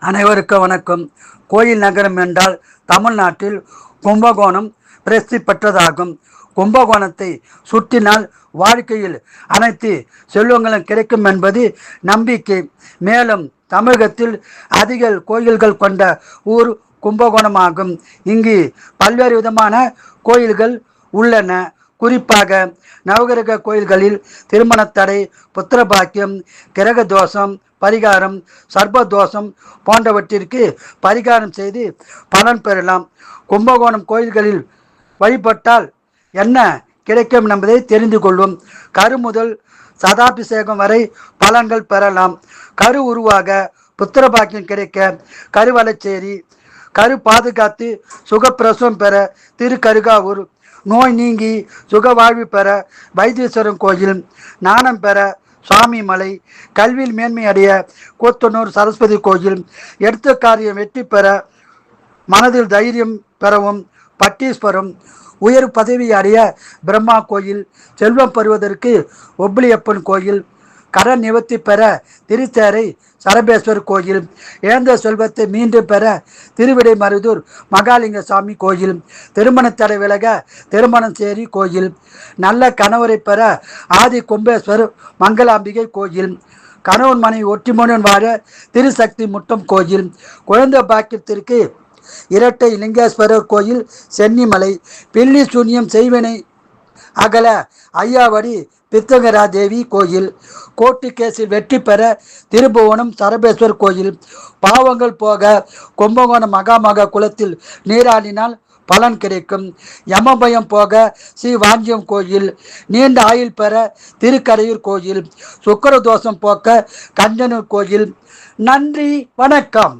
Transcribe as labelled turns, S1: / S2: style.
S1: அனைவருக்கும் வணக்கம். கோயில் நகரம் என்றால் தமிழ்நாட்டில் கும்பகோணம் பிரசித்தி பெற்றதாகும். கும்பகோணத்தை சுற்றினால் வாழ்க்கையில் அனைத்து செல்வங்களும் கிடைக்கும் என்பது நம்பிக்கை. மேலும் தமிழகத்தில் அதிக கோயில்கள் கொண்ட ஊர் கும்பகோணமாகும். இங்கு பல்வேறு விதமான கோயில்கள் உள்ளன. குறிப்பாக நவகிரக கோயில்களில் திருமணத்தடை புத்திரபாக்கியம் கிரக தோஷம் பரிகாரம் சர்பதோஷம் போன்றவற்றிற்கு பரிகாரம் செய்து பலன் பெறலாம். கும்பகோணம் கோயில்களில் வழிபட்டால் என்ன கிடைக்கும் என்பதை தெரிந்து கொள்வோம் கரு முதல் சதாபிஷேகம் வரை பலன்கள் பெறலாம். கரு உருவாக புத்திரபாக்கியம் கிடைக்க கருவளச்சேரி கரு பாதுகாத்து சுகப்பிரசவம் பெற திருக்கருகாவூர் நோய் நீங்கி சுக வாழ்வு பெற வைத்தீஸ்வரன் கோயில் நாணம் பெற சுவாமிமலை கல்வியில் மேன்மை அடைய கூத்தனூர் சரஸ்வதி கோயில் எடுத்த காரியம் வெற்றி பெற மனதில் தைரியம் பெறவும் பட்டீஸ்வரம் உயர் பதவி அடைய பிரம்மா கோயில் செல்வம் பெறுவதற்கு ஒப்பிலியப்பன் கோயில் கடன் நிவர்த்தி பெற திருத்தேரை சரபேஸ்வர் கோயில். இழந்த செல்வத்தை மீண்டும் பெற திருவிடை மருதூர் மகாலிங்க சாமி கோயில். திருமண தடை விலக திருமணம் சேரி கோயில். நல்ல கணவரை பெற ஆதி கும்பேஸ்வர் மங்களாம்பிகை கோயில். கணவன் மனைவி ஒற்றிமுடன் வாழ திருசக்தி முட்டம் கோயில். குழந்தை பாக்கியத்திற்கு இரட்டை லிங்கேஸ்வரர் கோயில் சென்னிமலை. பில்லி சூன்யம் செய்வினை அகல ஐயாவடி பித்தங்கராதேவி கோயில் கோர்ட்டு கேஸில் வெற்றி பெற திருபுவனம் சரபேஸ்வர் கோயில் பாவங்கள் போக கும்பகோணம் மகாமகா குளத்தில் நீராடினால் பலன் கிடைக்கும். யமபயம் போக ஸ்ரீ வாஞ்சியம் கோயில் நீண்ட ஆயுள் பெற திருக்கரையூர் கோயில் சுக்கர தோஷம் போக்க கஞ்சனூர் கோயில். நன்றி வணக்கம்.